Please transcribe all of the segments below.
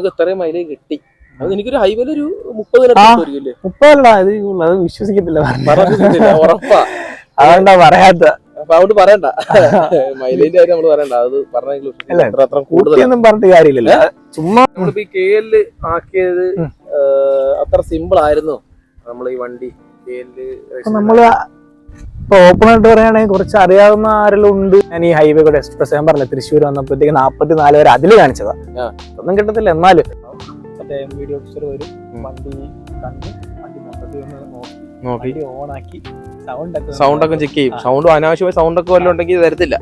നമുക്ക് ഇത്രയും മൈലേജ് കിട്ടി. അത് എനിക്കൊരു ഹൈവേയിൽ ഒരു മുപ്പത് ആ. വരില്ലേ മുപ്പതല്ല ഇത് അത് വിശ്വസിക്കത്തില്ല പറഞ്ഞിട്ടില്ല ഉറപ്പാ. അതുകൊണ്ടാ പറയാത്ത. അപ്പൊ അതുകൊണ്ട് പറയണ്ട. മൈലേജ് കാര്യം നമ്മൾ പറയണ്ട അത് കൂടുതലൊന്നും പറഞ്ഞിട്ട് കാര്യമില്ലല്ലോ. ചുമ്മാ നമ്മളിപ്പോ ഈ കെ ആക്കിയത് അത്ര സിമ്പിൾ ആയിരുന്നു. നമ്മൾ ഈ വണ്ടി കെ എല്ല് നമ്മൾ ഇപ്പൊ ഓപ്പൺ ആയിട്ട് പറയുകയാണെങ്കിൽ കുറച്ച് അറിയാവുന്ന ആരെല്ലാം ഉണ്ട്? ഞാൻ ഈ ഹൈവേ കൂടെ എക്സ്പ്രസ് ഞാൻ പറഞ്ഞില്ല തൃശ്ശൂർ വന്നപ്പോഴത്തേക്ക് നാപ്പത്തി നാല് വരെ അതിൽ കാണിച്ചതാ. ഒന്നും കിട്ടത്തില്ല എന്നാലും. മറ്റേ വീഡിയോ ഓഫീസർ വരും. വണ്ടി കണ്ട് വണ്ടി മൊത്തത്തിൽ ഒന്ന് നോക്കി. നോക്കി. വണ്ടി ഓൺ ആക്കി. സൗണ്ട് ഒക്കെ ചെക്ക് ചെയ്യും. സൗണ്ട് അനാവശ്യമായ സൗണ്ട് ഒക്കെ വല്ലതും ഉണ്ടെങ്കിൽ തരത്തില്ല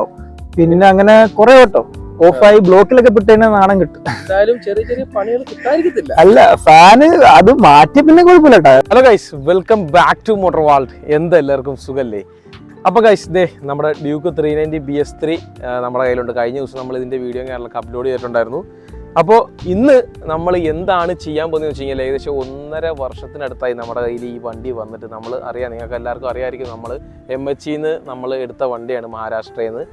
ആവും. പിന്നെ അങ്ങനെ കുറെ കേട്ടോ ഓഫായി ബ്ലോക്കിലൊക്കെ പെട്ടുകഴിഞ്ഞാൽ നാണം കിട്ടും. എന്തായാലും ചെറിയ ചെറിയ പണികൾ കിട്ടാതിരിക്കത്തില്ല. അല്ല ഫാന് അത് മാറ്റി പിന്നെ കുഴപ്പമില്ല കേട്ടോ hello guys welcome back to motor world എന്താ എല്ലാവർക്കും സുഖല്ലേ? അപ്പോൾ ഗൈസ് ദേ നമ്മുടെ Duke three ninety B S three നമ്മുടെ കയ്യിലുണ്ട്. കഴിഞ്ഞ ദിവസം നമ്മൾ ഇതിന്റെ വീഡിയോ കേരളക്ക് അപ്ലോഡ് ചെയ്തിട്ടുണ്ടായിരുന്നു. അപ്പോൾ ഇന്ന് നമ്മൾ എന്താണ് ചെയ്യാൻ പോകുന്നത് വെച്ച് കഴിഞ്ഞാൽ ഏകദേശം ഒന്നര വർഷത്തിനടുത്തായി നമ്മുടെ കയ്യിൽ ഈ വണ്ടി വന്നിട്ട് നമ്മൾ അറിയാം. നിങ്ങൾക്ക് എല്ലാവർക്കും അറിയാമായിരിക്കും നമ്മൾ എം എച്ച് നിന്ന് നമ്മൾ എടുത്ത വണ്ടിയാണ് മഹാരാഷ്ട്രയിൽ നിന്ന്.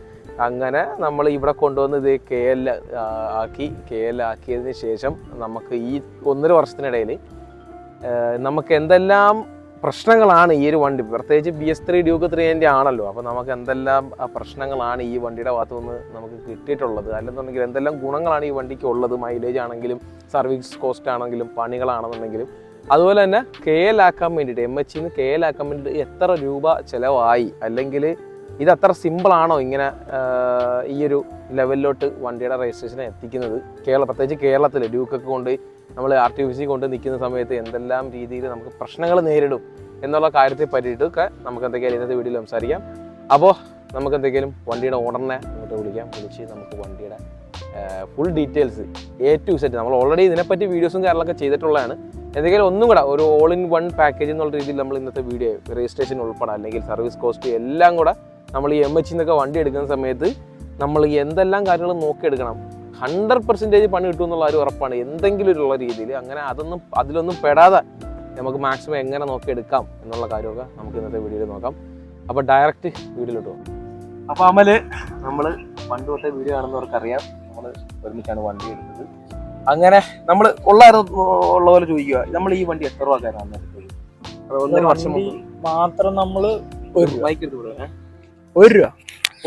അങ്ങനെ നമ്മൾ ഇവിടെ കൊണ്ടുവന്ന് ഇത് കെ എൽ ആക്കി കെ എൽ ആക്കിയതിന് ശേഷം നമുക്ക് ഈ ഒന്നര വർഷത്തിനിടയിൽ നമുക്ക് എന്തെല്ലാം പ്രശ്നങ്ങളാണ് ഈ ഒരു വണ്ടി? പ്രത്യേകിച്ച് B S three Duke three എന്റെ ആണല്ലോ. അപ്പോൾ നമുക്ക് എന്തെല്ലാം പ്രശ്നങ്ങളാണ് ഈ വണ്ടിയുടെ ഭാഗത്തു നിന്ന് നമുക്ക് കിട്ടിയിട്ടുള്ളത്? അല്ലെന്നുണ്ടെങ്കിൽ എന്തെല്ലാം ഗുണങ്ങളാണ് ഈ വണ്ടിക്ക് ഉള്ളത്? മൈലേജ് ആണെങ്കിലും സർവീസ് കോസ്റ്റ് ആണെങ്കിലും പണികളാണെന്നുണ്ടെങ്കിലും. അതുപോലെ തന്നെ കെ എൽ ആക്കാൻ വേണ്ടിയിട്ട് എം എച്ച് കെ എൽ ആക്കാൻ വേണ്ടിയിട്ട് എത്ര രൂപ ചിലവായി? അല്ലെങ്കിൽ ഇത് അത്ര സിമ്പിൾ ആണോ ഇങ്ങനെ ഈ ഒരു ലെവലിലോട്ട് വണ്ടിയുടെ രജിസ്ട്രേഷനെ എത്തിക്കുന്നത്? കേരള പ്രത്യേകിച്ച് കേരളത്തിൽ ഡ്യൂക്കൊക്കെ കൊണ്ട് നമ്മൾ ആർ ടി സി കൊണ്ട് നിൽക്കുന്ന സമയത്ത് എന്തെല്ലാം രീതിയിൽ നമുക്ക് പ്രശ്നങ്ങൾ നേരിടും എന്നുള്ള കാര്യത്തെ പറ്റിയിട്ടൊക്കെ നമുക്ക് എന്തൊക്കെയാലും ഇന്നത്തെ വീഡിയോയിൽ സംസാരിക്കാം. അപ്പോൾ നമുക്ക് എന്തെങ്കിലും വണ്ടിയുടെ ഓണറിനെ അങ്ങോട്ട് വിളിക്കാം. വിളിച്ച് നമുക്ക് വണ്ടിയുടെ full details A to Z നമ്മൾ ഓൾറെഡി ഇതിനെപ്പറ്റി വീഡിയോസും കാര്യങ്ങളൊക്കെ ചെയ്തിട്ടുള്ളതാണ്. എന്തെങ്കിലും ഒന്നും കൂടെ ഒരു ഓൾ ഇൻ വൺ പാക്കേജ് എന്നുള്ള രീതിയിൽ നമ്മൾ ഇന്നത്തെ വീഡിയോ രജിസ്ട്രേഷൻ ഉൾപ്പെടെ അല്ലെങ്കിൽ സർവീസ് കോസ്റ്റ് എല്ലാം കൂടെ നമ്മൾ ഈ എം എച്ച് നിന്നൊക്കെ വണ്ടി എടുക്കുന്ന സമയത്ത് നമ്മൾ എന്തെല്ലാം കാര്യങ്ങൾ നോക്കിയെടുക്കണം. ഹൺഡ്രഡ് പെർസെന്റേജ് പണി കിട്ടും എന്നുള്ള ഒരു ഉറപ്പാണ്. എന്തെങ്കിലും ഉള്ള രീതിയിൽ. അങ്ങനെ അതൊന്നും അതിലൊന്നും പെടാതെ നമുക്ക് മാക്സിമം എങ്ങനെ നോക്കിയെടുക്കാം എന്നുള്ള കാര്യമൊക്കെ നമുക്ക് ഇന്നത്തെ വീഡിയോയിൽ നോക്കാം. അപ്പോൾ ഡയറക്റ്റ് വീഡിയോയിലോട്ട് പോകാം അപ്പോൾ അമൽ നമ്മൾ പണ്ട് തൊട്ടേ വീഡിയോ കാണുന്നവർക്കറിയാം. നമ്മൾ ഒരുമിച്ചാണ് വണ്ടി എടുത്തത്. അങ്ങനെ നമ്മൾ ഉള്ള ഉള്ള പോലെ ചോദിക്കുക നമ്മൾ ഈ വണ്ടി എത്ര രൂപക്കാരാണ് കയറാൻ വർഷം മാത്രം നമ്മൾ ഒരു ബൈക്ക് എടുത്ത് വിടുക ഒരു രൂപ.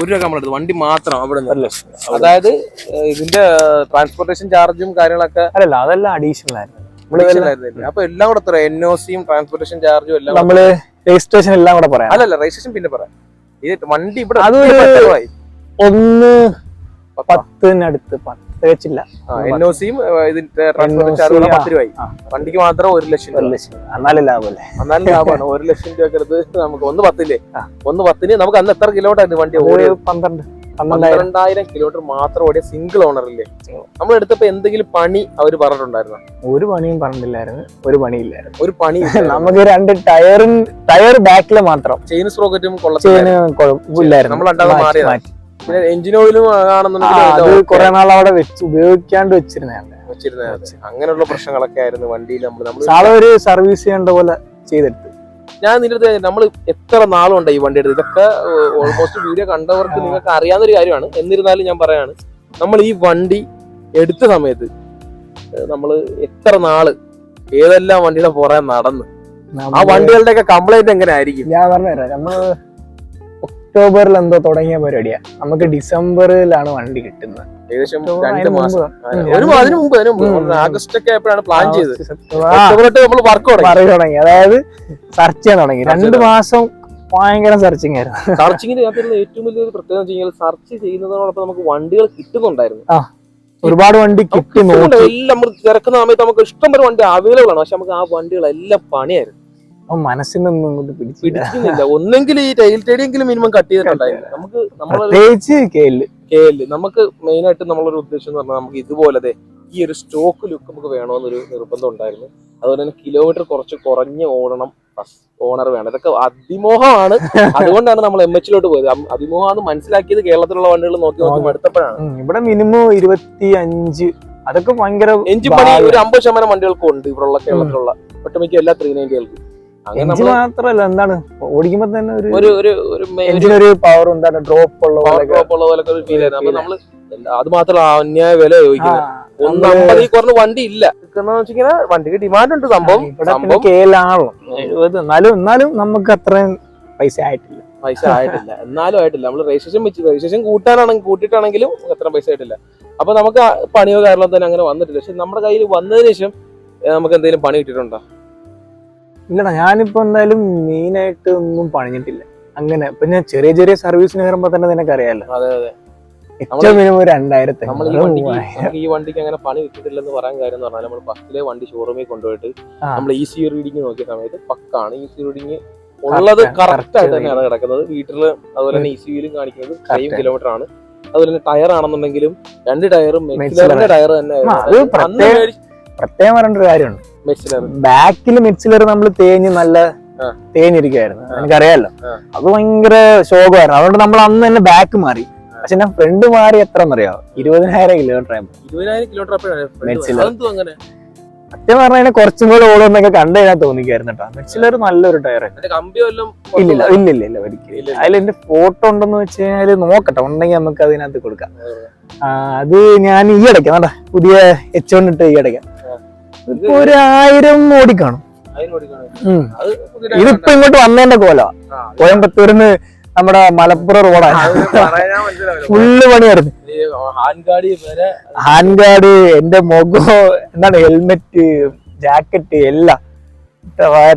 ഒരു രൂപ നമ്മളെടുത്ത്. വണ്ടി മാത്രം അവിടെ നിന്ന്. അതായത് ഇതിന്റെ ട്രാൻസ്പോർട്ടേഷൻ ചാർജും കാര്യങ്ങളൊക്കെ അല്ലല്ല അതെല്ലാം അഡീഷണൽ ആയിരുന്നു? അപ്പൊ എല്ലാം കൂടെ എത്ര? എൻ ഒ സിയും ട്രാൻസ്പോർട്ടേഷൻ ചാർജും എല്ലാം നമ്മൾ രജിസ്ട്രേഷൻ എല്ലാം കൂടെ പറയാം. അല്ലല്ല രജിസ്ട്രേഷൻ പിന്നെ പറയാം. ഇത് വണ്ടി ഇവിടെ? ഒന്ന് പത്താ? പത്തിനടുത്ത് പത്ത്. തികച്ചില്ല എൻ ഒ സിയും വണ്ടിക്ക് മാത്രം ഒരു ലക്ഷം ഒരു ലക്ഷം. എന്നാലും ലാഭമല്ലേ എന്നാലും ലാഭമാണ്. ഒരു ലക്ഷം രൂപ എടുത്ത് നമുക്ക് ഒന്ന് പത്തില്ലേ. ഒന്ന് പത്തിന് നമുക്ക് അന്ന് എത്ര കിലോമീറ്റർ വണ്ടി പന്ത്രണ്ട് പന്ത്രണ്ടായിരം. കിലോമീറ്റർ മാത്രം ഓടിയ സിംഗിൾ ഓണർ ഇല്ലേ? നമ്മൾ എടുത്തപ്പോ എന്തെങ്കിലും പണി അവർ പറഞ്ഞിട്ടുണ്ടായിരുന്നു? ഒരു പണിയും പറഞ്ഞില്ലായിരുന്നു. ഒരു പണിയില്ലായിരുന്നു. ഒരു പണി നമുക്ക് രണ്ട് ടയറും ടയർ ബാക്കിൽ മാത്രം. ചെയിൻ സ്പ്രോക്കറ്റും കൊള്ളും നമ്മൾ രണ്ടാമത് മാറ്റി, മാറിയതാ. പിന്നെ എഞ്ചിൻ ഓയിലും അത് ആണെന്നുണ്ടെങ്കിൽ കുറെ നാൾ അവിടെ വെച്ച് ഉപയോഗിക്കാണ്ട് വെച്ചിരുന്നതാണ് വെച്ചിരുന്നത് അങ്ങനെയുള്ള പ്രശ്നങ്ങളൊക്കെ ആയിരുന്നു വണ്ടിയിൽ നമ്മൾ സാധാ ഒരു സർവീസ് ചെയ്യേണ്ട പോലെ ചെയ്തെടുത്ത്. ഞാൻ നിന്റെ അടുത്ത് നമ്മൾ എത്ര നാളുണ്ട് ഈ വണ്ടി എടുത്ത് ഇതൊക്കെ ഓൾമോസ്റ്റ് വീഡിയോ കണ്ടവർക്ക് നിങ്ങൾക്ക് അറിയാവുന്ന ഒരു കാര്യമാണ്. എന്നിരുന്നാലും ഞാൻ പറയാണ് നമ്മൾ ഈ വണ്ടി എടുത്ത സമയത്ത് നമ്മൾ എത്ര നാൾ ഏതെല്ലാം വണ്ടിയുടെ പുറകെ നടന്ന്? ആ വണ്ടികളുടെ ഒക്കെ കംപ്ലൈന്റ് എങ്ങനെ ആയിരിക്കും? ഞാൻ പറഞ്ഞുതരാം. നമ്മൾ ഒക്ടോബറിൽ എന്തോ തുടങ്ങിയ പരിപാടിയാ. നമുക്ക് ഡിസംബറിലാണ് വണ്ടി കിട്ടുന്നത്. ഏകദേശം രണ്ട് മാസം. ഒരു അതിന് മുമ്പ് അതിന് മുമ്പ്. ആഗസ്റ്റ് ഒക്കെ ആയപ്പോഴാണ് പ്ലാൻ ചെയ്തത്. നമ്മൾ വർക്ക് തുടങ്ങി. അതായത് സെർച്ച് ചെയ്യാൻ തുടങ്ങി. രണ്ടു മാസം ഭയങ്കര സെർച്ചിങ് ആയിരുന്നു. സർച്ചിങ്ങിന്റെ അകത്തുള്ള ഏറ്റവും വലിയൊരു പ്രത്യേകത വെച്ച് കഴിഞ്ഞാൽ സെർച്ച് ചെയ്യുന്നതോടൊപ്പം നമുക്ക് വണ്ടികൾ കിട്ടുന്നുണ്ടായിരുന്നു. ഒരുപാട് വണ്ടി കിട്ടി നോക്കി. എല്ലാം നമ്മൾ തിരക്കുന്ന സമയത്ത് നമുക്ക് ഇഷ്ടം പോലെ വണ്ടി അവൈലബിൾ ആണ്. പക്ഷെ നമുക്ക് ആ വണ്ടികളെല്ലാം പണിയായിരുന്നു. അപ്പൊ മനസ്സിനൊന്നും ഇങ്ങോട്ട് പിടിച്ചില്ല. പിടിക്കുന്നില്ല. ഒന്നെങ്കിൽ ഈ ടൈൽ ടേടിയെങ്കിലും മിനിമം കട്ട് ചെയ്തിട്ടുണ്ടായിരുന്നു. നമുക്ക് പ്രത്യേകിച്ച് കേൽ കെ നമുക്ക് മെയിൻ ആയിട്ട് നമ്മളൊരു ഉദ്ദേശം എന്ന് പറഞ്ഞാൽ നമുക്ക് ഇതുപോലെ ദേ ഈ ഒരു സ്റ്റോക്ക് ലുക്ക് നമുക്ക് വേണമെന്നൊരു നിർബന്ധം ഉണ്ടായിരുന്നു. അതുപോലെ തന്നെ കിലോമീറ്റർ കുറച്ച് കുറഞ്ഞ് ഓടണം. ഓണർ വേണം. ഇതൊക്കെ അതിമോഹമാണ്. അതുകൊണ്ടാണ് നമ്മൾ എം എച്ചിലോട്ട് പോയത്. അം- അതിമോഹം മനസ്സിലാക്കിയത് കേരളത്തിലുള്ള വണ്ടികൾ നോക്കി നോക്കി എടുത്തപ്പോഴാണ് ഇവിടെ മിനിമം ഇരുപത്തി അഞ്ച് അതൊക്കെ ഭയങ്കര എഞ്ചിൻ പണി. ഒരു അമ്പത് ശതമാനം വണ്ടികൾക്കും ഉണ്ട് ഇവിടെയുള്ള കേരളത്തിലുള്ള. ഒട്ടുമിക്ക എല്ലാ ത്രീ നയന്റികൾക്കും. എഞ്ചിൻ മാത്രല്ല എന്താണ്? ഓടിക്കുമ്പോ തന്നെ ഒരു ഒരു ഒരു പവർ എന്താണ് ഡ്രോപ്പ് ഉള്ള പോലെ ഡ്രോപ്പ് ഉള്ള പോലെ ഒരു ഫീൽ ആയിരുന്നു. അപ്പൊ നമ്മൾ അത് മാത്രമല്ല അന്യായ വില ചോദിക്കുന്നത്. ഒന്ന് അമ്പതിൽ കുറഞ്ഞ വണ്ടി ഇല്ല. വെച്ചിങ്ങനെ വണ്ടിക്ക് ഡിമാൻഡ് ഉണ്ട് സംഭവം. കേലാണല്ലോ എഴുപത്. എന്നാലും എന്നാലും നമുക്ക് അത്രയും പൈസ ആയിട്ടില്ല. പൈസ ആയിട്ടില്ല. എന്നാലും ആയിട്ടില്ല. നമ്മൾ രജിസ്ട്രേഷൻ വെച്ച് രജിസ്ട്രേഷൻ കൂട്ടാനാണെങ്കിൽ കൂട്ടിയിട്ടാണെങ്കിലും അത്ര പൈസ ആയിട്ടില്ല. അപ്പൊ നമുക്ക് പണിയോ കാരണം തന്നെ അങ്ങനെ വന്നിട്ടില്ല. പക്ഷെ നമ്മുടെ കയ്യിൽ വന്നതിന് ശേഷം നമുക്ക് എന്തെങ്കിലും പണി കിട്ടിയിട്ടുണ്ടോ? ഇല്ലടാ ഞാനിപ്പോ എന്തായാലും മെയിനായിട്ട് ഒന്നും പണിഞ്ഞിട്ടില്ല. അങ്ങനെ ഇപ്പൊ ഞാൻ ചെറിയ ചെറിയ സർവീസിന് കയറുമ്പോ തന്നെ നിനക്ക് അറിയാലോ. അതെ അതെ. ഏറ്റവും മിനിമം രണ്ടായിരത്തി നമ്മൾ ഈ വണ്ടിക്ക് നമുക്ക് ഈ വണ്ടിക്ക് അങ്ങനെ പണി കിട്ടിയിട്ടില്ലെന്ന് പറയാൻ കാര്യം എന്ന് പറഞ്ഞാൽ നമ്മൾ ഫസ്റ്റിലെ വണ്ടി ഷോറൂമിൽ കൊണ്ടുപോയിട്ട് നമ്മൾ ഈ സി റീഡിങ് നോക്കിയ സമയത്ത് പക്കാണ് ഈ സി റീഡിങ് ഉള്ളത് കറക്റ്റ് ആയിട്ട് തന്നെയാണ് കിടക്കുന്നത്. വീട്ടിൽ അതുപോലെ തന്നെ ഇ യിലും കാണിക്കുന്നത് സെയിം കിലോമീറ്റർ ആണ്. അതുപോലെ തന്നെ ടയർ ആണെന്നുണ്ടെങ്കിലും രണ്ട് ടയറും ടയർ തന്നെ പ്രത്യേക- പറയേണ്ട ഒരു കാര്യമുണ്ട്. ബാക്കിൽ മിക്സിലർ നമ്മൾ തേഞ്ഞ് നല്ല ആ. തേഞ്ഞിരിക്കുവായിരുന്നു. എനിക്കറിയാലോ? അത് ഭയങ്കര ശോകമായിരുന്നു. അതുകൊണ്ട് നമ്മൾ അന്ന് തന്നെ ബാക്ക് മാറി. പക്ഷെ ഞാൻ ഫ്രണ്ട് മാറി എത്ര എന്നറിയാവോ ഇരുപതിനായിരം കിലോമീറ്റർ അങ്ങനെ? സത്യം പറഞ്ഞാൽ കുറച്ചും കൂടെ ഓടുമെന്നൊക്കെ കണ്ടു കഴിഞ്ഞാൽ തോന്നിക്കായിരുന്നു കേട്ടോ. മിക്സിലർ നല്ലൊരു ടയർ വല്ലതും ഇല്ലില്ല ഇല്ല ഇല്ല ഇല്ല. ഒരിക്കലും. അതിൽ എന്റെ ഫോട്ടോ ഉണ്ടെന്ന് വെച്ച് കഴിഞ്ഞാൽ നോക്കട്ടെ. ഉണ്ടെങ്കിൽ നമുക്ക് അതിനകത്ത് കൊടുക്കാം. അത് ഞാൻ ഈ ഇടയ്ക്ക് വേണ്ട പുതിയ എച്ച് വൺ ഇട്ട് ഈ അടയ്ക്കാം ഇപ്പൊ ഒരു ആയിരം. അത് പുതിയ ഇതിപ്പോ ഇങ്ങോട്ട് വന്നതിന്റെ കോല. കോയമ്പത്തൂരിന്ന് നമ്മുടെ മലപ്പുറം റോഡാണ്. ഫുള്ള് പണിയായിരുന്നു. ഈ ഹാൻഡ് വരെ ഹാൻഡ് ഗാർഡ് എന്റെ മുഖം എന്താണ് ഹെൽമെറ്റ് ജാക്കറ്റ് എല്ലാം.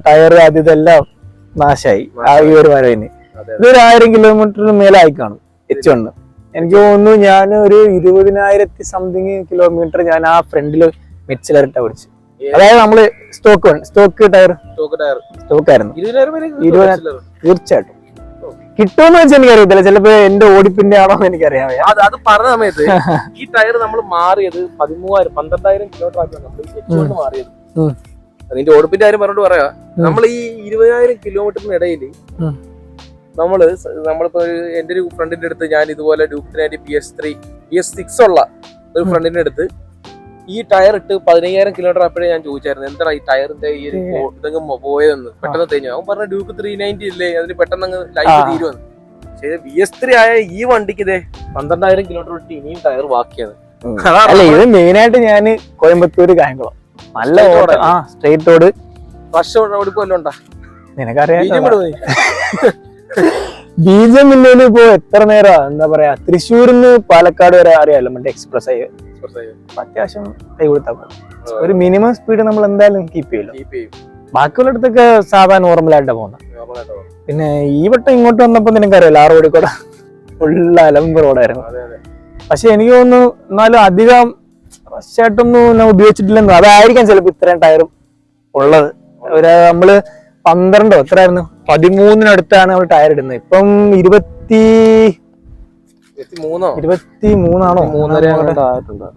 ടയർ അത് ഇതെല്ലാം നാശായി. ആ ഈ ഒരു വരവിന്. ഇതൊരു ആയിരം കിലോമീറ്ററിന് മേലെ ആയി കാണും എച്ച് വണ്ണ് എനിക്ക് തോന്നുന്നു ഞാൻ ഒരു ഇരുപതിനായിരത്തി സംതിങ് കിലോമീറ്റർ ഞാൻ ആ ഫ്രണ്ടിൽ മെച്ചിലരട്ട പിടിച്ചു അതായത് നമ്മൾ stock stock tyre stock tyre stock ആയിരുന്നു. ഇരുപതിനായിരം. തീർച്ചയായിട്ടും. കിട്ടുമെന്ന് വെച്ചാൽ എനിക്ക് അറിയത്തില്ല ചിലപ്പോ എന്റെ ഓടിപ്പിന്റെ ആണോ എന്ന് എനിക്കറിയാം. അത് അത് പറഞ്ഞ സമയത്ത് ഈ ടയർ നമ്മൾ മാറിയത് പതിമൂവായിരം പന്ത്രണ്ടായിരം കിലോമീറ്റർ ആക്കി നമ്മൾ എച്ച് കൊണ്ട് മാറിയത്. അതിന്റെ ഓടിപ്പിന്റെ കാര്യം പറഞ്ഞിട്ട് പറയാ. നമ്മൾ ഈ ഇരുപതിനായിരം കിലോമീറ്ററിന് ഇടയിൽ. നമ്മൾ നമ്മളിപ്പോ എന്റെ ഒരു ഫ്രണ്ടിന്റെ അടുത്ത് ഞാൻ ഇതുപോലെ Duke P S three P S six ഉള്ള ഒരു. ഫ്രണ്ടിന്റെ അടുത്ത് ഈ ടയർ ഇട്ട് പതിനയ്യായിരം കിലോമീറ്റർ അപ്പോഴേ ഞാൻ ചോദിച്ചായിരുന്നു എന്താ ഈ ടയറിന്റെ ഈ ഒരു ഇതങ്ങ് പോയതെന്ന്? പെട്ടെന്ന് തേഞ്ഞു അവൻ പറഞ്ഞ ഡ്യൂക്ക് ത്രീ നയന്റി ഇല്ലേ? അതിന് പെട്ടെന്ന് അങ്ങ് ലൈഫ്. തീരുമെന്ന്. പക്ഷേ ബി എസ് ത്രീ ആയ ഈ വണ്ടിക്ക് ഇതേ പന്ത്രണ്ടായിരം കിലോമീറ്റർ വിട്ട് ഇനിയും ടയർ ബാക്കിയാണ്. അല്ല ഇത് മെയിൻ ആയിട്ട് ഞാൻ കോയമ്പത്തൂര് കായംകുളം. നല്ല ആ സ്ട്രേറ്റ് റോഡ് വർഷം ഉണ്ടാ? നിനക്കറിയാം ബീജം? ഇല്ലേലും ഇപ്പൊ എത്ര നേരാ? എന്താ പറയാ തൃശ്ശൂരിന്ന് പാലക്കാട് വരെ അറിയാലോ മറ്റേ എക്സ്പ്രസ് ആയി അപ്പൊ അത്യാവശ്യം കൈ കൊടുത്താൽ മതി. ഒരു മിനിമം സ്പീഡ് നമ്മൾ എന്തായാലും കീപ്പ് ചെയ്യല്ലോ Keep ചെയ്യും. ബാക്കിയുള്ള അടുത്തൊക്കെ സാധാരണ നോർമലായിട്ടാണ് പോകുന്നത് പോകും. പിന്നെ ഈ വട്ടം ഇങ്ങോട്ട് വന്നപ്പോ നിനക്കറിയാലോ ആ റോഡിൽ കൂടെ ഫുള്ള് അലമ്പ് റോഡായിരുന്നു. പക്ഷെ എനിക്ക് തോന്നുന്നു എന്നാലും അധികം റഷായിട്ടൊന്നും ഞാൻ ഉപയോഗിച്ചിട്ടില്ലെന്ന് അതായിരിക്കാം ചിലപ്പോ ഇത്രയും ടയറും ഉള്ളത്. ഒരു നമ്മൾ പന്ത്രണ്ടോ എത്രയായിരുന്നു? പതിമൂന്നിനടുത്താണ് നമ്മൾ ടയർ ഇടുന്നത്. ഇപ്പം ഇരുപത്തി? ഇരുപത്തി മൂന്നാണോ മൂന്നര ആയിട്ടുണ്ട്.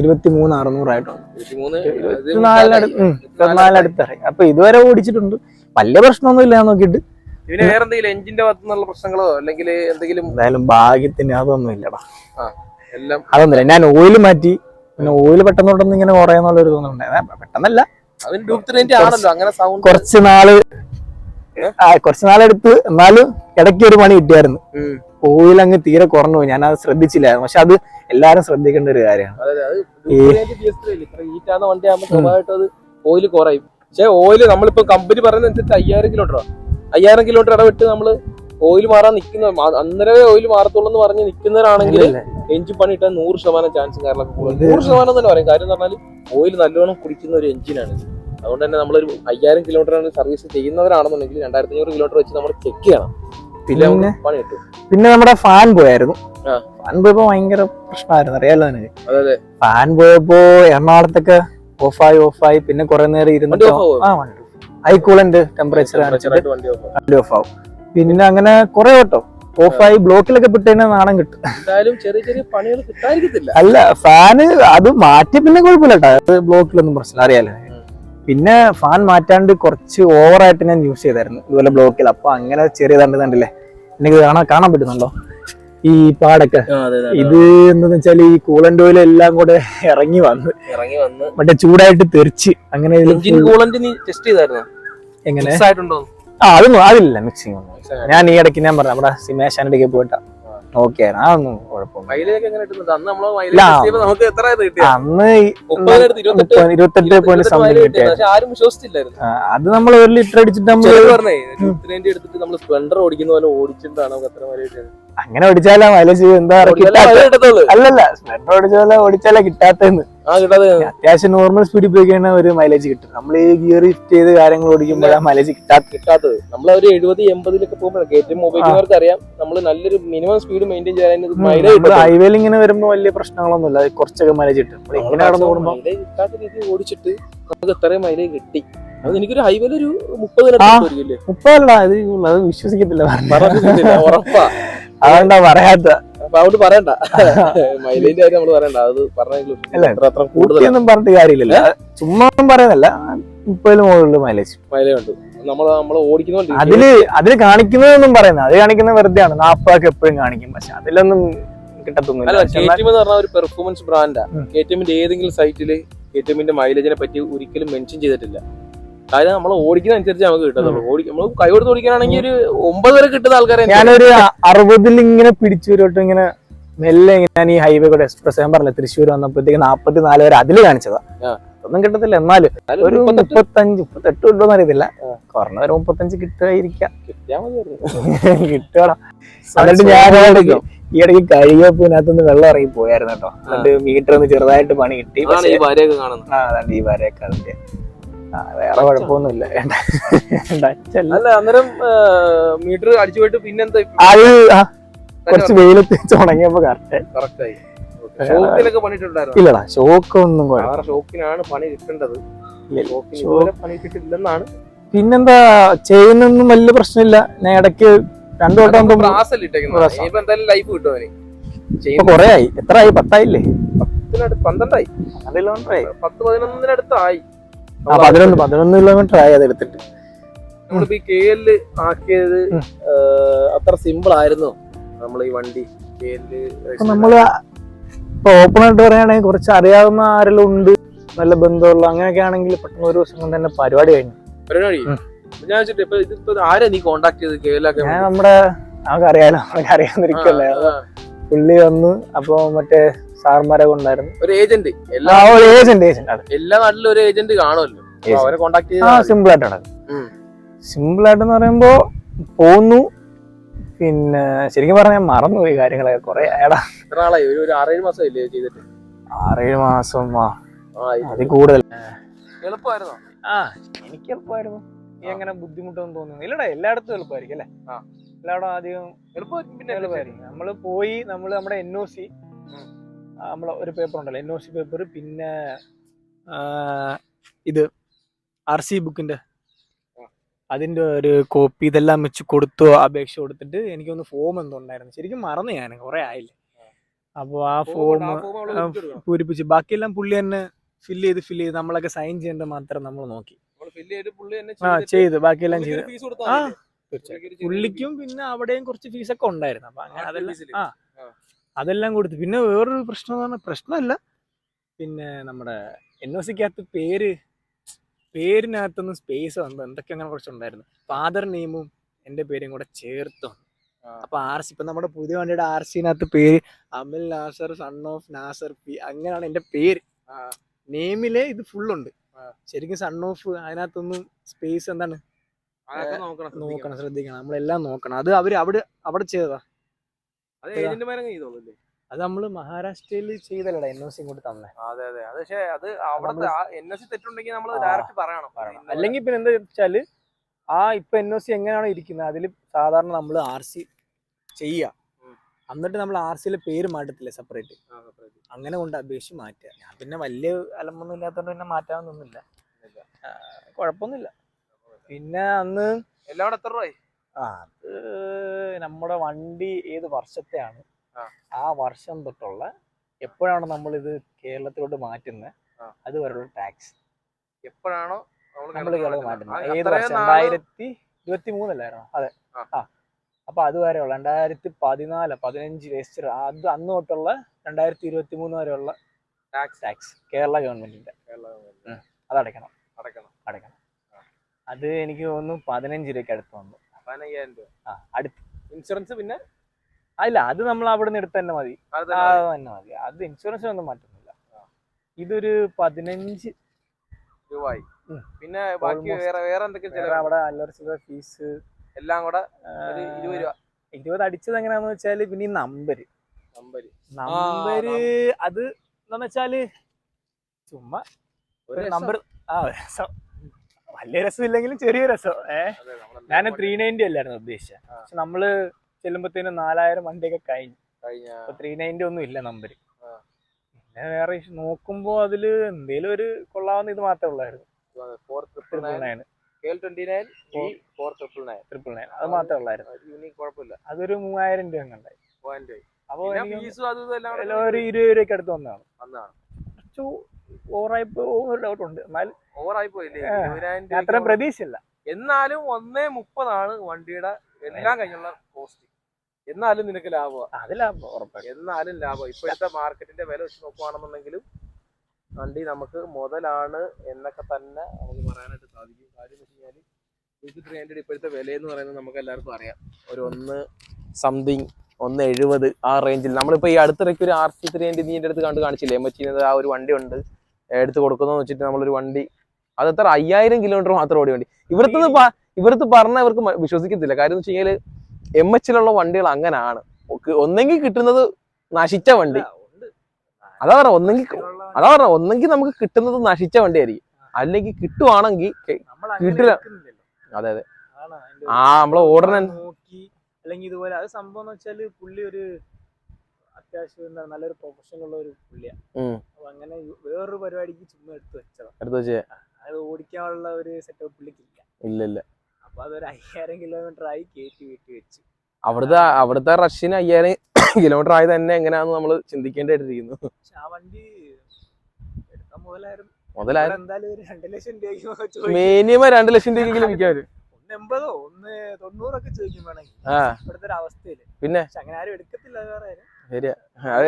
ഇരുപത്തി മൂന്ന് അറുന്നൂറായിട്ടുണ്ട് ഇരുപത്തിനാലിനടുത്ത് അപ്പൊ ഇതുവരെ ഓടിച്ചിട്ടുണ്ട്. വലിയ പ്രശ്നമൊന്നും ഇല്ല നോക്കിട്ട് നോക്കിയിട്ട്. ഇതിന് വേറെ എന്തെങ്കിലും എഞ്ചിന്റെ ഭാഗത്തുനിന്നുള്ള പ്രശ്നങ്ങളോ അല്ലെങ്കിൽ എന്തെങ്കിലും എന്തായാലും ഭാഗ്യത്തിന് അതൊന്നും ഇല്ലടാ. എല്ലാം അതൊന്നുമില്ല. ഞാൻ ഓയിൽ മാറ്റി. പിന്നെ ഓയിൽ പെട്ടെന്ന് ഇങ്ങനെ കുറയുന്നുള്ളൊരു തോന്നുന്നുണ്ട് പെട്ടെന്നല്ല. അതിന് ഡ്യൂക്ക് ത്രീ ആണല്ലോ അങ്ങനെ സൗണ്ട് കുറച്ച് നാൾ കുറച്ച് നാളെടുത്ത് എന്നാലും ഇടയ്ക്ക് ഒരു പണി കിട്ടിയായിരുന്നു. ഓയിൽ അങ്ങ് തീരെ കുറഞ്ഞു ഞാൻ അത് ശ്രദ്ധിച്ചില്ലായിരുന്നു. പക്ഷെ അത് എല്ലാരും ശ്രദ്ധിക്കേണ്ട ഒരു കാര്യമാണ്. ഓയിൽ കുറയും. പക്ഷെ ഓയിൽ നമ്മളിപ്പോ കമ്പനി പറയുന്ന അനുസരിച്ച് അയ്യായിരം കിലോമീറ്റർ അയ്യായിരം കിലോമീറ്റർ ഇടവിട്ട് നമ്മൾ ഓയിൽ മാറാൻ നിൽക്കുന്ന അന്നേരമേ ഓയിൽ മാറത്തുള്ളൂ എന്ന് പറഞ്ഞ് നിൽക്കുന്നവരാണെങ്കിൽ എഞ്ചിൻ പണി ഇട്ടാൽ നൂറ് ശതമാനം ചാൻസ് കാരണം നൂറ് ശതമാനം തന്നെ പറയും. കാര്യം എന്ന് പറഞ്ഞാൽ ഓയിൽ നല്ലോണം കുടിക്കുന്ന ഒരു എഞ്ചിനാണ് അതുകൊണ്ട് തന്നെ നമ്മളൊരു അയ്യായിരം കിലോമീറ്റർ സർവീസ് ചെയ്യുന്നവരാണെന്നുണ്ടെങ്കിൽ രണ്ടായിരത്തി അഞ്ഞൂറ് കിലോമീറ്റർ വെച്ച് നമ്മൾ ചെക്ക് ചെയ്യണം. പിന്നെ പണി കിട്ടും. പിന്നെ നമ്മുടെ ഫാൻ പോയായിരുന്നു. ഫാൻ പോയപ്പോ ഭയങ്കര പ്രശ്നമായിരുന്നു. അറിയാലോ നിനക്ക്? അതെ അതെ. ഫാൻ പോയപ്പോ എറണാകുളത്തൊക്കെ ഓഫായി ഓഫായി പിന്നെ കുറെ നേരം ഇരുന്നിട്ട്? ആ വണ്ടി ഹൈ കൂളന്റ് ടെമ്പറേച്ചർ. വണ്ടി ഓഫ് ആവും. പിന്നെ അങ്ങനെ കുറെ കേട്ടോ ഓഫായി ബ്ലോക്കിലൊക്കെ പെട്ടുകഴിഞ്ഞാൽ നാണം കിട്ടും. എന്തായാലും ചെറിയ ചെറിയ പണികൾ കിട്ടാതിരിക്കത്തില്ല. അല്ല ഫാന് അത് മാറ്റി പിന്നെ കുഴപ്പമില്ല കേട്ടോ അത് ബ്ലോക്കിലൊന്നും പ്രശ്നം അറിയാലോ? പിന്നെ ഫാൻ മാറ്റാണ്ട് കുറച്ച് ഓവറായിട്ട് ഞാൻ യൂസ് ചെയ്തായിരുന്നു. ഇതുപോലെ ബ്ലോക്കിൽ അപ്പൊ അങ്ങനെ ചെറിയ തണ്ട് കണ്ടില്ലേ? എനിക്ക് കാണാൻ കാണാൻ പറ്റുന്നുണ്ടോ? ഈ പാടൊക്കെ. ഇത് എന്താന്ന് വെച്ചാൽ ഈ കൂളന്റ് ഓയിൽ എല്ലാം കൂടെ ഇറങ്ങി വന്ന്. ഇറങ്ങി വന്ന്. മറ്റേ ചൂടായിട്ട് തെറിച്ച് അങ്ങനെ ടെസ്റ്റ് ചെയ്തായിരുന്നു? എങ്ങനെ? ആ അതൊന്നും അതില്ല മിക്സിംഗ് ഒന്നും. ഞാൻ ഈ ഇടയ്ക്ക് ഞാൻ പറഞ്ഞു നമ്മുടെ സിമേഷാനിടയ്ക്ക് പോയിട്ടാ. ഓക്കെ അതൊന്നും കുഴപ്പമില്ല മൈലേജ് എങ്ങനെ കിട്ടുന്നുണ്ട്? അന്ന് നമ്മൾ ഇല്ല. മൈലേജ് ടെസ്റ്റ് ചെയ്തപ്പോ നമുക്ക് എത്ര കിട്ടിയ അന്ന് ഈ മുപ്പതിനടുത്ത് ഇരുപത്തെട്ട് ഇരുപത്തെട്ട് പോയിന്റ് സംതിങ് കിട്ടിയത്. പക്ഷെ ആരും വിശ്വസിച്ചില്ലായിരുന്നു. അത് നമ്മൾ ഒരു ലിറ്റർ അടിച്ചിട്ട് നമ്മൾ ചിലര് പറഞ്ഞേ ഉത്തരേന്ത്യ എടുത്തിട്ട് നമ്മൾ സ്പ്ലെൻഡർ ഓടിക്കുന്ന പോലെ ഓടിച്ചിട്ടാണ് നമുക്ക് അത്ര മൈലേജ് കിട്ടിയത്. അങ്ങനെ ഓടിച്ചാലാ മൈലേജ് എന്താ പറയാ കിട്ടാത്ത mileage അല്ലല്ല സ്പ്ലെൻഡർ ഓടിച്ചാലോ ഓടിച്ചാലേ കിട്ടാത്തെന്ന്. അത്യാവശ്യം നോർമൽ സ്പീഡിൽ പോയി കഴിഞ്ഞാൽ ഒരു മൈലേജ് കിട്ടും. നമ്മൾ ഈ ഗിയർ ഷിഫ്റ്റ് ചെയ്ത് കാര്യങ്ങൾ ഓടിക്കുമ്പോഴാണ് മൈലേജ് കിട്ടാത്ത കിട്ടാത്തത്. നമ്മൾ ഒരു എഴുപത് എൺപതിലൊക്കെ പോകുമ്പോഴാണ് കയറ്റം ഉപയോഗിക്കുന്നവർക്ക് അറിയാം നമ്മൾ നല്ലൊരു മിനിമം സ്പീഡ് മെയിന്റെയിൻ ചെയ്യാൻ ഹൈവേയിൽ ഇങ്ങനെ വരുമ്പോൾ വലിയ പ്രശ്നങ്ങളൊന്നുമില്ല. അത് കുറച്ചൊക്കെ മൈലേജ് കിട്ടും. നമ്മൾ ഇങ്ങനെ നടന്നു പോകുമ്പോൾ മൈലേജ് കിട്ടാത്ത രീതിയിൽ ഓടിച്ചിട്ട് നമുക്ക് എത്രയും മൈലേജ് കിട്ടി. എനിക്കൊരു ഹൈവേയിൽ ഒരു മുപ്പത് മുപ്പതല്ല അത് വിശ്വസിക്കത്തില്ല. അതുകൊണ്ടാ പറയാത്ത? അതുകൊണ്ട് പറയണ്ട. മൈലേജ് കാര്യം നമ്മൾ പറയണ്ട. അത് പറഞ്ഞെങ്കിലും പറഞ്ഞിട്ട് കാര്യമില്ലല്ലോ. ചുമ്മാ പറയുന്നല്ല മുപ്പതിന് മുകളിൽ മൈലേജ് മൈലേജ് ഉണ്ട് നമ്മൾ നമ്മൾ ഓടിക്കുന്ന അതിൽ അതിൽ കാണിക്കുന്നതൊന്നും പറയുന്നത് അത് കാണിക്കുന്ന വെറുതെ ആണ് നാപ്പാക്ക് എപ്പോഴും കാണിക്കും. പക്ഷെ അതിലൊന്നും കിട്ടത്തൊന്നുമില്ല. ഒരു പെർഫോമൻസ് ബ്രാൻഡാ. കെ ടി ഏതെങ്കിലും സൈറ്റിൽ കെ ടി മൈലേജിനെ പറ്റി ഒരിക്കലും മെൻഷൻ ചെയ്തിട്ടില്ല. കാര്യം നമ്മൾ ഓടിക്കുന്ന അനുസരിച്ച് നമുക്ക് കിട്ടത്തുള്ളൂ ഓടി നമ്മൾ കൈ കൊടുത്ത് ഓടിക്കാനാണെങ്കിൽ ഒരു ഒമ്പത് വരെ കിട്ടുന്ന ആൾക്കാരെ ഞാനൊരു അറുപതിൽ ഇങ്ങനെ പിടിച്ചു വരോട്ട് ഇങ്ങനെ മെല്ലെ ഇങ്ങനെ ഞാൻ ഈ ഹൈവേ കൂടെ എക്സ്പ്രസ് ഞാൻ പറഞ്ഞില്ല തൃശ്ശൂർ വന്നപ്പോഴത്തേക്ക് നാപ്പത്തി നാല് വരെ അതിൽ കാണിച്ചതാ. ഒന്നും കിട്ടത്തില്ല എന്നാലും ഒരു മുപ്പത്തഞ്ച് മുപ്പത്തെട്ട് കിട്ടുമെന്ന് അറിയത്തില്ല. കുറഞ്ഞ ഒരു മുപ്പത്തഞ്ച് കിട്ടുമായിരിക്കാം. കിട്ടുകടാ എന്നിട്ട് ഞാൻ ഈ ഇടയ്ക്ക് കഴിയപ്പോ ഇതിനകത്തുനിന്ന് വെള്ളം ഇറങ്ങി പോയായിരുന്നു കേട്ടോ. എന്നിട്ട് മീറ്റർ ഒന്ന് ചെറുതായിട്ട് പണി കിട്ടി. ഈ വരയൊക്കെ കാണുന്നത്. ആ അതാണ് ഈ വരയൊക്കെ അതിന്റെ വേറെ കുഴപ്പമൊന്നുമില്ല. അല്ല അന്നേരം മീറ്റർ അടിച്ചു പോയിട്ട് പിന്നെന്താ അത് കുറച്ച് വെയിലത്ത് ഉണങ്ങിയപ്പോ കറക്റ്റ് കറക്റ്റ് ആയി. ഷോക്കിലൊക്കെ പണിയിട്ടുണ്ടായിരുന്നു? ഇല്ലടാ ഷോക്ക് ഒന്നും ഷോക്കിനാണ് പണി കിട്ടേണ്ടത്. പണി കിട്ടില്ലെന്നാണ് പിന്നെന്താ ചെയ്യുന്നൊന്നും വലിയ പ്രശ്നമില്ല. ഞാൻ ഇടയ്ക്ക് രണ്ടു വട്ടം ലൈഫ് കിട്ടും അവന് കൊറേ ആയി. എത്ര ആയി? പത്തായില്ലേ? പത്തിനടുത്ത് പന്ത്രണ്ടായി. പത്ത് പതിനൊന്നിനടുത്തായി. ആ പതിനൊന്ന് പതിനൊന്ന് കിലോമീറ്റർ ആയി അത് എടുത്തിട്ട്. നമ്മളിപ്പോ ഈ കെ എൽ ആക്കിയത് അത്ര സിമ്പിൾ ആയിരുന്നു നമ്മൾ ഈ വണ്ടി കെ എൽ നമ്മൾ ഇപ്പൊ ഓപ്പൺ ആയിട്ട് പറയുകയാണെങ്കിൽ കുറച്ച് അറിയാവുന്ന ആരെല്ലാം ഉണ്ട് നല്ല ബന്ധമുള്ള അങ്ങനെയൊക്കെ ആണെങ്കിൽ പെട്ടെന്ന് ഒരു ദിവസം കൊണ്ട് തന്നെ പരിപാടി കഴിഞ്ഞു. പരിപാടി. ഞാൻ വെച്ചിട്ട് ഇപ്പൊ ഇതിപ്പോ ആരാ നീ കോണ്ടാക്ട് ചെയ്ത് കെ എല്ലാക്കാൻ ഞാൻ നമ്മുടെ നമുക്ക് അറിയാലോ നമുക്ക് അറിയാവുന്നിരിക്കല്ലേ പുള്ളി വന്നു അപ്പൊ മറ്റേ സാർമാരെ കൊണ്ടായിരുന്നു. ഒരു ഏജന്റ്. എല്ലാ ഒരു ഏജന്റ് ഏജന്റ്. എല്ലാ നാട്ടിലും ഒരു ഏജന്റ് കാണുമല്ലോ. അവരെ കോണ്ടാക്ട് ചെയ്ത് സിമ്പിൾ ആയിട്ട് നടക്കും സിമ്പിൾ ആയിട്ടെന്ന് പറയുമ്പോ പോന്നു. പിന്നെ ശരിക്കും പറഞ്ഞാൽ മറന്നുപോയി കാര്യങ്ങളൊക്കെ കുറെ ഏടാ എത്ര നാളായി ഒരു ആറേഴ് മാസം ഇല്ലേ ചെയ്തിട്ട്? ആറേഴ് മാസം അത് കൂടുതൽ. എളുപ്പമായിരുന്നോ? ആ എനിക്ക് എളുപ്പമായിരുന്നു. നീ അങ്ങനെ ബുദ്ധിമുട്ടൊന്നും തോന്നുന്നു ഇല്ലടാ. എല്ലായിടത്തും എളുപ്പമായിരിക്കും അല്ലേ? ആ. എല്ലായിടം ആദ്യം എളുപ്പമായിരിക്കും. പിന്നെ എളുപ്പമായിരിക്കും. നമ്മൾ പോയി നമ്മൾ നമ്മുടെ എൻ ഒ സി ഉം. നമ്മളെ ഒരു പേപ്പർ ഉണ്ടല്ലോ എൻ ഒ സി പേപ്പർ പിന്നെ ഇത് ആർ സി ബുക്കിന്റെ അതിന്റെ അതിന്റെ ഒരു കോപ്പി ഇതെല്ലാം വെച്ച് കൊടുത്തു അപേക്ഷ കൊടുത്തിട്ട് എനിക്കൊന്ന് ഫോം എന്തോ ഉണ്ടായിരുന്നു. ശരിക്കും മറന്നു ഞാൻ കുറെ ആയില്ലേ? അപ്പോൾ ആ ഫോം പൂരിപ്പിച്ച്. ബാക്കിയെല്ലാം പുള്ളി തന്നെ ഫില്ല് ചെയ്ത് ഫില്ല് ചെയ്ത് നമ്മളൊക്കെ സൈൻ ചെയ്യേണ്ടത് മാത്രം നമ്മൾ നോക്കി. ആ ചെയ്ത്. ബാക്കിയെല്ലാം ചെയ്ത്. ആ തീർച്ചയായും പുള്ളിക്കും പിന്നെ അവിടെയും കുറച്ച് ഫീസൊക്കെ ഉണ്ടായിരുന്നു. അപ്പൊ അങ്ങനെ അതെല്ലാം ആ. അതെല്ലാം കൊടുത്തു. പിന്നെ വേറൊരു പ്രശ്നം എന്ന് പറഞ്ഞാൽ പ്രശ്നമല്ല. പിന്നെ നമ്മുടെ എൻ ഒ സിക്കകത്ത് പേര് പേരിനകത്തൊന്നും സ്പേസ് വന്നു. എന്തൊക്കെ അങ്ങനെ കുറച്ചുണ്ടായിരുന്നു. ഫാദർ നെയിമും എന്റെ പേരും കൂടെ ചേർത്തു അപ്പൊ ആർ സി ഇപ്പൊ നമ്മുടെ പുതിയ വണ്ടിയുടെ ആർ സിനകത്ത് പേര് Amal Nasar son of Nasar P അങ്ങനെയാണ് എന്റെ പേര്. നെയിമിലെ ഇത് ഫുള്ളുണ്ട് ഉണ്ട്. ശരിക്കും സൺ ഓഫ് അതിനകത്തൊന്നും സ്പേസ് എന്താണ്? നോക്കണം ശ്രദ്ധിക്കണം. നോക്കണം ശ്രദ്ധിക്കണം. നമ്മളെല്ലാം നോക്കണം. അത് അവർ അവിടെ അവിടെ ചെയ്തതാ. അത് നമ്മൾ മഹാരാഷ്ട്രയിൽ ചെയ്തല്ലടാ എൻ ഒ സി ഇങ്ങോട്ട് തന്നെ. അതെ അതെ. അത് പക്ഷേ അത് അവിടുത്തെ എൻ ഒ സി തെറ്റുണ്ടെങ്കിൽ നമ്മൾ ഡയറക്റ്റ് പറയണം. അല്ലെങ്കിൽ പിന്നെ എന്താ വെച്ചാൽ ആ ഇപ്പൊ എൻ ഒ സി എങ്ങനെയാണോ ഇരിക്കുന്നത് അതിൽ സാധാരണ നമ്മൾ ആർ സി ചെയ്യുക. എന്നിട്ട് നമ്മൾ ആർ സിയിലെ പേര് മാറ്റത്തില്ല സെപ്പറേറ്റ്. അങ്ങനെ കൊണ്ട് അപേക്ഷിച്ച് മാറ്റുക ഞാൻ പിന്നെ വലിയ അലമ്പൊന്നും ഇല്ലാത്തതുകൊണ്ട് പിന്നെ മാറ്റാനൊന്നുമില്ല. കുഴപ്പമൊന്നുമില്ല പിന്നെ അന്ന് എല്ലാം എത്ര രൂപയായി ആ, നമ്മുടെ വണ്ടി ഏത് വർഷത്തെയാണ്? ആ. വർഷം തൊട്ടുള്ള എപ്പോഴാണോ നമ്മൾ ഇത് കേരളത്തിലോട്ട് മാറ്റുന്നത് അത് അതുവരെയുള്ള ടാക്സ്. എപ്പോഴാണോ നമ്മൾ കേരളത്തിൽ മാറ്റുന്നത് ഏത് വർഷം? രണ്ടായിരത്തി ഇരുപത്തി മൂന്നല്ലായിരുന്നോ അതെ. ആ. ആ. അപ്പൊ അതുവരെയുള്ള രണ്ടായിരത്തി പതിനാല് പതിനഞ്ച് രജിസ്റ്റർ അത് അന്ന് തൊട്ടുള്ള രണ്ടായിരത്തി ഇരുപത്തി മൂന്ന് വരെയുള്ള ടാക്സ്. ടാക്സ്. കേരള ഗവൺമെന്റിന്റെ. അത് അടയ്ക്കണം അടയ്ക്കണം. അടയ്ക്കണം. അത് എനിക്ക് തോന്നുന്നു പതിനഞ്ച് രൂപയ്ക്ക് അടുത്ത് വന്നു. പതിനയ്യായിരം രൂപ. ആ അടുത്ത്. ഇൻഷുറൻസ് പിന്നെ? അല്ല അത് നമ്മൾ അവിടെ നിന്ന് എടുത്ത് തന്നെ മതി. അത് തന്നെ മതി. അത് ഇൻഷുറൻസ് ഒന്നും മാറ്റുന്നില്ല ഇതൊരു പതിനഞ്ച് രൂപയായി പിന്നെ ബാക്കി വേറെ വേറെ എന്തൊക്കെ ചിലവ് അവിടെ അല്ലറ ഫീസ് എല്ലാം കൂടെ ഒരു ഇരുപത് രൂപ. ഇരുപത് അടിച്ചത് എങ്ങനെയാന്ന് വെച്ചാൽ പിന്നെ ഈ നമ്പര്. നമ്പര് നമ്പര് അത് എന്താന്ന് വെച്ചാൽ ചുമ്മാ ഒരു നമ്പർ ആ വലിയ രസമില്ലെങ്കിലും ചെറിയ രസം ഏഹ് ഞാൻ ത്രീ നയന്റി അല്ലായിരുന്നു ഉദ്ദേശിച്ചത്. പക്ഷെ നമ്മൾ ചെല്ലുമ്പോത്തേനും നാലായിരം വണ്ടിയൊക്കെ കഴിഞ്ഞു കഴിഞ്ഞ അപ്പൊ ത്രീ നയന്റി ഒന്നും ഇല്ല നമ്പർ. പിന്നെ വേറെ നോക്കുമ്പോ അതിൽ എന്തേലും ഒരു കൊള്ളാവുന്ന ഇത് മാത്രമേ ഉള്ളായിരുന്നു ട്രിപ്പിൾ നയൻ അത് മാത്രമേ അതൊരു മൂവായിരം രൂപ കണ്ടായി അപ്പൊ ഒരു ഇരുപത് രൂപയ്ക്ക് അടുത്ത് വന്നതാണ് കുറച്ച് ഓവറായിപ്പോ ഒരു ഡൗട്ട് ഉണ്ട് എന്നാലും ഓവറായി പോയില്ലേ. ഇരുപതിനായിരം അത്ര പ്രതീക്ഷയില്ല. എന്നാലും ഒന്നേ മുപ്പതാണ് വണ്ടിയുടെ എല്ലാം കഴിഞ്ഞുള്ള കോസ്റ്റ്. എന്നാലും നിനക്ക് ലാഭമാണ് എന്നാലും ലാഭം ഇപ്പോഴത്തെ മാർക്കറ്റിന്റെ വില വെച്ച് നോക്കുവാണെന്നുണ്ടെങ്കിലും വണ്ടി നമുക്ക് മുതലാണ് എന്നൊക്കെ തന്നെ നമുക്ക് പറയാനായിട്ട് സാധിക്കും. കാര്യം വെച്ച് കഴിഞ്ഞാൽ ടു ത്രീ ഹൺഡ്രഡ് ഇപ്പോഴത്തെ വില എന്ന് പറയുന്നത് നമുക്ക് എല്ലാവർക്കും അറിയാം. ഒരു ഒന്ന് സംതിങ് ഒന്ന് എഴുപത് ആ റേഞ്ചിൽ നമ്മളിപ്പോൾ ഈ അടുത്തിടയ്ക്ക് ഒരു ആർ സി ത്രീ ഹൺഡ്രഡ് നീ എന്റെ അടുത്ത് കണ്ട് കാണിച്ചില്ലേ? എം എച്ച് ആ ഒരു വണ്ടി ഉണ്ട്. എടുത്ത് കൊടുക്കുന്നു വെച്ചിട്ട് നമ്മളൊരു വണ്ടി അത് എത്ര അയ്യായിരം കിലോമീറ്റർ മാത്രം ഓടി വണ്ടി. ഇവിടുത്തെ ഇവിടുത്തെ പറഞ്ഞാൽ ഇവർക്ക് വിശ്വസിക്കത്തില്ല. കാര്യം എന്ന് വെച്ച് കഴിഞ്ഞാൽ എം എച്ചിലുള്ള വണ്ടികൾ അങ്ങനെയാണ് ഒന്നെങ്കിൽ കിട്ടുന്നത് നശിച്ച വണ്ടി. അതാ പറഞ്ഞ ഒന്നെങ്കിൽ അതാ പറഞ്ഞ ഒന്നെങ്കിൽ നമുക്ക് കിട്ടുന്നത് നശിച്ച വണ്ടിയായിരിക്കും. അല്ലെങ്കിൽ കിട്ടുവാണെങ്കിൽ കിട്ടില്ല. അതെ അതെ. ആ നമ്മളെ ഓർഡർ അല്ലെങ്കിൽ ഇതുപോലെ അത് സംഭവം എന്ന് വെച്ചാൽ പുള്ളി ഒരു അത്യാവശ്യം നല്ലൊരു പ്രൊഫഷണൽ ഉള്ള ഒരു പുള്ളിയാണ്. അപ്പൊ അങ്ങനെ വേറൊരു പരിപാടിക്ക് ചുമ്മാ എടുത്ത് വെച്ചതാണ് എടുത്ത് വെച്ചേ അത് ഓടിക്കാനുള്ള ഒരു സെറ്റപ്പ് പുള്ളിക്കില്ല. ഇല്ല ഇല്ല. അപ്പൊ അതൊരു അയ്യായിരം കിലോമീറ്റർ ആയി കയറ്റി വീട്ടി വെച്ചു. അവിടുത്തെ അവിടുത്തെ റഷ്യന് അയ്യായിരം കിലോമീറ്റർ ആയി തന്നെ എങ്ങനെയാന്ന് നമ്മൾ ചിന്തിക്കേണ്ടിയിരിക്കുന്നു പക്ഷെ ആ വണ്ടി എടുക്കാൻ മുതലായിരുന്നു. മുതലായ എന്തായാലും ഒരു രണ്ട് ലക്ഷം രൂപയ്ക്ക് ചോദിക്കും. മിനിമം രണ്ട് ലക്ഷം രൂപയെങ്കിലും വിൽക്കാൻ വരും ഒന്ന് എൺപതോ ഒന്ന് തൊണ്ണൂറൊക്കെ ചോദിക്കും വേണമെങ്കിൽ. ആ. ഇവിടുത്തെ ഒരു അവസ്ഥയിൽ. പിന്നെ? പക്ഷെ അങ്ങനെ ആരും എടുക്കത്തില്ല അത് വേറെ കാര്യം. ശരിയാ.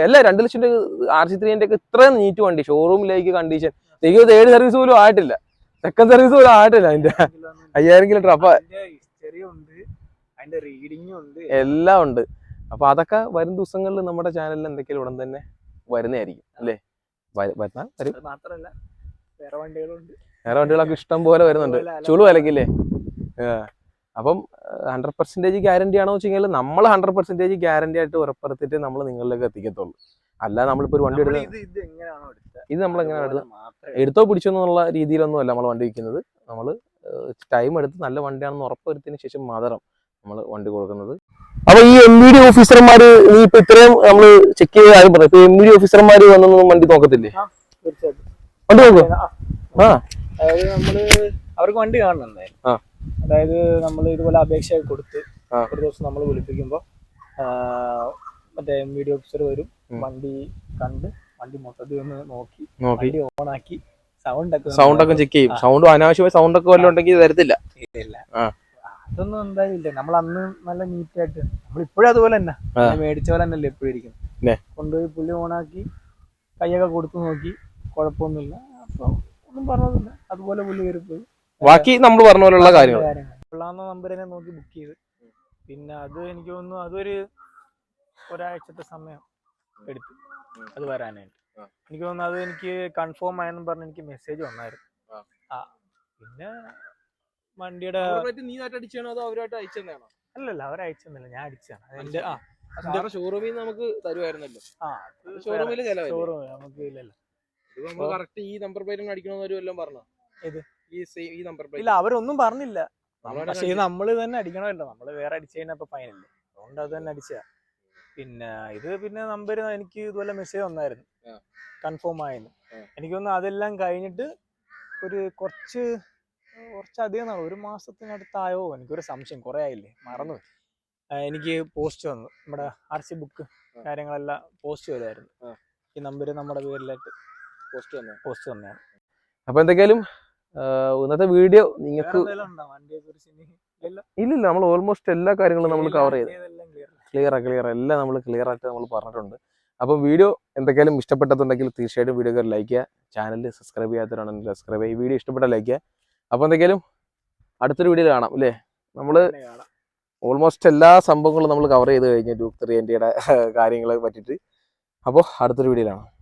അല്ല രണ്ട് ലക്ഷം രൂപ ആർ സി ത്രീന്റെ ഒക്കെ ഇത്രയും നീറ്റ് വണ്ടി ഷോറൂമിലേക്ക് കണ്ടീഷൻ എനിക്ക് തേർഡ് സർവീസ് പോലും ആയിട്ടില്ല. സെക്കൻഡ് സർവീസ് പോലും ആയിട്ടില്ല അതിന്റെ. അയ്യായിരം കിലോമീറ്റർ അപ്പൊ ഹിസ്റ്ററി ഉണ്ട്. അതിന്റെ റീഡിങ്ങും ഉണ്ട്. എല്ലാം ഉണ്ട്. അപ്പൊ അതൊക്കെ വരും ദിവസങ്ങളിൽ നമ്മുടെ ചാനലിൽ എന്തെങ്കിലും ഉടൻ തന്നെ വരുന്നതായിരിക്കും അല്ലേ? വരുന്ന വരും. അത് മാത്രല്ല വേറെ വണ്ടികളുണ്ട്. വേറെ വണ്ടികളൊക്കെ ഇഷ്ടം പോലെ വരുന്നുണ്ട്. ചുളു വിലക്കില്ലേ അപ്പം ഹൺഡ്രഡ് പെർസെന്റേജ് ഗ്യാരണ്ടി ആണോ വെച്ച് കഴിഞ്ഞാൽ നമ്മൾ ഹൺഡ്രഡ് പെർസെന്റേജ് ഗ്യാരണ്ടി ആയിട്ട് ഉറപ്പെടുത്തിട്ട് നമ്മൾ നിങ്ങളിലേക്ക് എത്തിക്കത്തുള്ളൂ. അല്ല നമ്മളിപ്പോ ഒരു വണ്ടി എടുക്കുന്നത് എടുത്ത് ഇത് ഇത് എങ്ങനെയാണോ എടുത്തത് ഇത് നമ്മൾ എങ്ങനെ എടുത്തോ? പിടിച്ചോ എന്നുള്ള രീതിയിലൊന്നും അല്ല നമ്മൾ വണ്ടി വിൽക്കുന്നത് നമ്മൾ ടൈം എടുത്ത് നല്ല വണ്ടിയാണെന്ന് ഉറപ്പുവരുത്തിന് ശേഷം മാത്രം നമ്മൾ വണ്ടി കൊടുക്കുന്നത്. അപ്പൊ ഈ എം ബി ഡി ഓഫീസർമാർ നീ ഇപ്പൊ ഇത്രയും നമ്മൾ ചെക്ക് ചെയ്ത കാര്യം പറയാം ഇപ്പൊ എം ബി ഡി ഓഫീസർമാർ വന്നൊന്നും വണ്ടി നോക്കത്തില്ലേ? വണ്ടി നോക്കും. ആ അതായത് നമ്മൾ അവർക്ക് വണ്ടി കാണണം ആ. അതായത് നമ്മൾ ഇതുപോലെ അപേക്ഷ കൊടുത്ത് ഒരു ദിവസം നമ്മൾ വിളിപ്പിക്കുമ്പോൾ മറ്റേ എം വി ഡി ഓഫീസർ വരും. വണ്ടി കണ്ട് വണ്ടി മൊത്തത്തിൽ ഒന്ന് നോക്കി നോക്കി. ഓൺ ആക്കി സൗണ്ട് ഒക്കെ സൗണ്ട് ഒക്കെ ചെക്ക് ചെയ്യും. സൗണ്ട് അനാവശ്യമായി സൗണ്ട് ഒക്കെ വല്ലതും ഉണ്ടെങ്കിൽ തരത്തില്ല ഇല്ല അതൊന്നും എന്തായാലും ഇല്ല. നമ്മൾ അന്ന് നല്ല നീറ്റ് ആയിട്ട് നമ്മൾ ഇപ്പോഴും അതുപോലെ തന്നെ. മേടിച്ച പോലെ തന്നെയല്ലേ എപ്പോഴും ഇരിക്കുന്നത്. പുല്ല് കൊണ്ടുപോയി പുള്ളി ഓണാക്കി കൈയൊക്കെ കൊടുത്തു നോക്കി കുഴപ്പമൊന്നുമില്ല. അപ്പൊ ഒന്നും പറഞ്ഞതില്ല അതുപോലെ പുള്ളി കയറി പോയി. ബാക്കി നമ്മൾ പറഞ്ഞ പോലുള്ള കാര്യങ്ങൾ കൊള്ളാവുന്ന നമ്പറിനെ നോക്കി ബുക്ക് ചെയ്ത്. പിന്നെ അത് എനിക്ക് തോന്നുന്നു അതൊരു ഒരാഴ്ചത്തെ സമയം. എടുത്തു. അത് വരാനായിട്ട്. എനിക്ക് തോന്നുന്നു അത് എനിക്ക് കൺഫേം ആയെന്ന് പറഞ്ഞ് എനിക്ക് മെസ്സേജ് വന്നായിരുന്നു. ആ. പിന്നെ വണ്ടിയുടെ നീ അടിച്ചാണോ അതോ അവരായിട്ട് അയച്ചെന്നാണോ അല്ലല്ല അവർ അയച്ചൊന്നുമില്ല ഞാൻ അടിച്ചാണ് അതെന്റെ ആ. ഷോറൂമിൽ നമുക്ക് തരുമായിരുന്നല്ലോ. ഷോറൂമിൽ ഷോറൂമിൽ നമുക്ക് ഇല്ലല്ലോ. നമ്മൾ കറക്റ്റ് ഈ നമ്പർ പ്ലേറ്റ് അടിക്കണമെന്ന് വല്ലതും പറഞ്ഞു? ഏത്? ഈ സെയിം ഈ നമ്പർ ഇല്ല പ്ലേറ്റ് അവരൊന്നും പറഞ്ഞില്ല. പക്ഷേ നമ്മൾ ഇത് നമ്മൾ തന്നെ അടിക്കണമല്ലോ. നമ്മൾ വേറെ അടിച്ചു കഴിഞ്ഞാൽ ഫൈനൽ ഫൈനല്ലേ അതുകൊണ്ട് അത് തന്നെ അടിച്ച പിന്നെ ഇത് പിന്നെ നമ്പർ എനിക്ക് ഇതുപോലെ മെസ്സേജ് വന്നായിരുന്നു. കൺഫേം ആയെന്ന്. എനിക്കൊന്ന് എനിക്ക് തോന്നുന്നു അതെല്ലാം കഴിഞ്ഞിട്ട് ഒരു കുറച്ച് കുറച്ചധികം നാൾ ഒരു മാസത്തിനടുത്തായോ എനിക്കൊരു സംശയം. കുറേ ആയില്ലേ? മറന്നു എനിക്ക് പോസ്റ്റ് വന്നു. നമ്മുടെ ആർ സി ബുക്ക് കാര്യങ്ങളെല്ലാം പോസ്റ്റ് വരുമായിരുന്നു ഈ നമ്പർ നമ്മുടെ പേരിലായിട്ട് പോസ്റ്റ് വന്നു പോസ്റ്റ് വന്നതാണ്. അപ്പൊ എന്തൊക്കെയാലും ഇന്നത്തെ വീഡിയോ നിങ്ങൾക്ക് ഇല്ലല്ലോ? നമ്മൾ ഓൾമോസ്റ്റ് എല്ലാ കാര്യങ്ങളും നമ്മൾ കവർ ചെയ്ത്. ക്ലിയർ ക്ലിയർ എല്ലാം നമ്മൾ ക്ലിയർ ആയിട്ട് നമ്മൾ പറഞ്ഞിട്ടുണ്ട്. അപ്പോൾ വീഡിയോ എന്തൊക്കെയാലും ഇഷ്ടപ്പെട്ടതുണ്ടെങ്കിൽ തീർച്ചയായിട്ടും വീഡിയോ കയറി ലൈക്ക് ചെയ്യുക. ചാനൽ സബ്സ്ക്രൈബ് ചെയ്യാത്തവരാണെങ്കിൽ സബ്സ്ക്രൈബ് ചെയ്യുക. ഈ വീഡിയോ ഇഷ്ടപ്പെട്ട ലൈക്ക് ചെയ്യുക. അപ്പോൾ എന്തെങ്കിലും അടുത്തൊരു വീഡിയോ കാണാം അല്ലേ? നമ്മൾ ഓൾമോസ്റ്റ് എല്ലാ സംഭവങ്ങളും നമ്മൾ കവർ ചെയ്ത് കഴിഞ്ഞു ഡ്യൂക്ക് ത്രീ എന്റെ കാര്യങ്ങളെ പറ്റിയിട്ട്. അപ്പോൾ അടുത്തൊരു വീഡിയോ വീഡിയോയിലാണ്